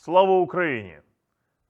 Слава Україні!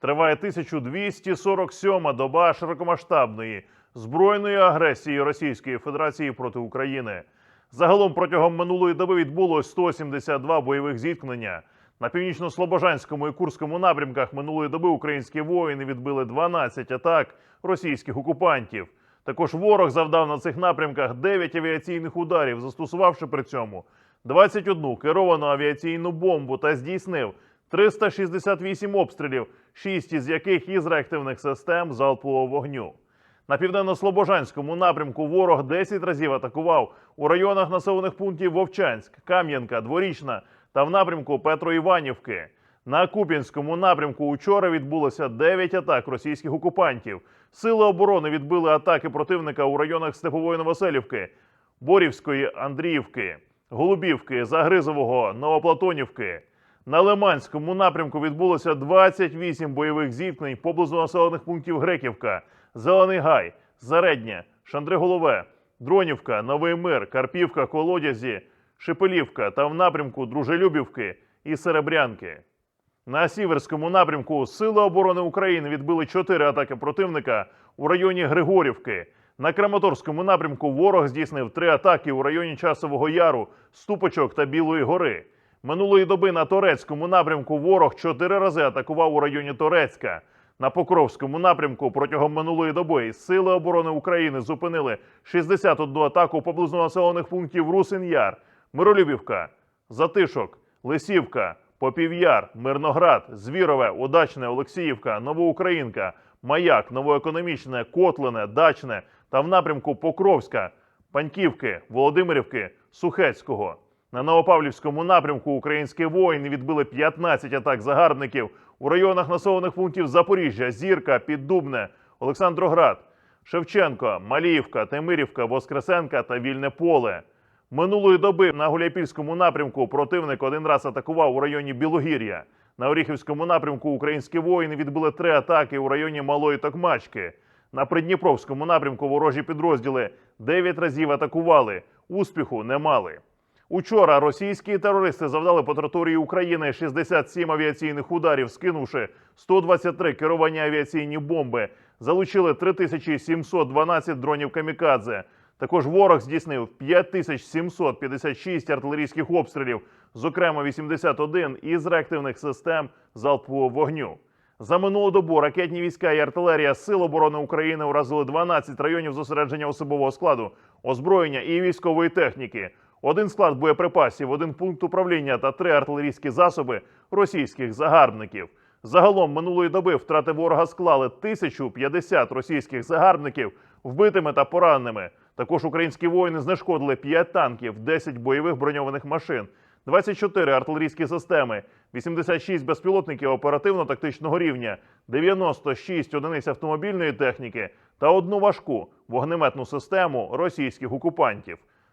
Триває 1247-ма доба широкомасштабної збройної агресії Російської Федерації проти України. Загалом протягом минулої доби відбулось 172 бойових зіткнення. На північно-слобожанському і Курському напрямках минулої доби українські воїни відбили 12 атак російських окупантів. Також ворог завдав на цих напрямках 9 авіаційних ударів, застосувавши при цьому 21 керовану авіаційну бомбу та здійснив 368 обстрілів, 6 із яких із реактивних систем залпового вогню. На південно-слобожанському напрямку ворог 10 разів атакував у районах населених пунктів Вовчанськ, Кам'янка, Дворічна та в напрямку Петроіванівки. На Куп'янському напрямку учора відбулося 9 атак російських окупантів. Сили оборони відбили атаки противника у районах Степової Новоселівки, Борівської Андріївки, Голубівки, Загризового, Новоплатонівки. На Лиманському напрямку відбулося 28 бойових зіткнень поблизу населених пунктів Греківка, Зелений Гай, Заредня, Шандриголове, Дронівка, Новий Мир, Карпівка, Колодязі, Шепелівка та в напрямку Дружелюбівки і Серебрянки. На сіверському напрямку Сили оборони України відбили чотири атаки противника у районі Григорівки. На Краматорському напрямку ворог здійснив три атаки у районі Часового Яру, Ступочок та Білої гори. Минулої доби на Торецькому напрямку ворог чотири рази атакував у районі Торецька. На Покровському напрямку протягом минулої доби Сили оборони України зупинили 61 атаку поблизу населених пунктів Русин-Яр, Миролюбівка, Затишок, Лисівка, Попів'яр, Мирноград, Звірове, Удачне, Олексіївка, Новоукраїнка, Маяк, Новоекономічне, Котлине, Дачне та в напрямку Покровська, Паньківки, Володимирівки, Сухецького. На Новопавлівському напрямку українські воїни відбили 15 атак загарбників у районах населених пунктів Запоріжжя, Зірка, Піддубне, Олександроград, Шевченко, Маліївка, Темирівка, Воскресенка та Вільне Поле. Минулої доби на Гуляйпільському напрямку противник один раз атакував у районі Білогір'я. На Оріхівському напрямку українські воїни відбили три атаки у районі Малої Токмачки. На Придніпровському напрямку ворожі підрозділи дев'ять разів атакували. Успіху не мали. Учора російські терористи завдали по території України 67 авіаційних ударів, скинувши 123 керовані авіаційні бомби. Залучили 3712 дронів камікадзе. Також ворог здійснив 5756 артилерійських обстрілів, зокрема 81 із реактивних систем залпового вогню. За минулу добу ракетні війська і артилерія Сил оборони України уразили 12 районів зосередження особового складу, озброєння і військової техніки, один склад боєприпасів, один пункт управління та три артилерійські засоби російських загарбників. Загалом минулої доби втрати ворога склали 1050 російських загарбників вбитими та пораненими. Також українські воїни знешкодили 5 танків, 10 бойових броньованих машин, 24 артилерійські системи, 86 безпілотників оперативно-тактичного рівня, 96 одиниць автомобільної техніки та одну важку вогнеметну систему російських окупантів.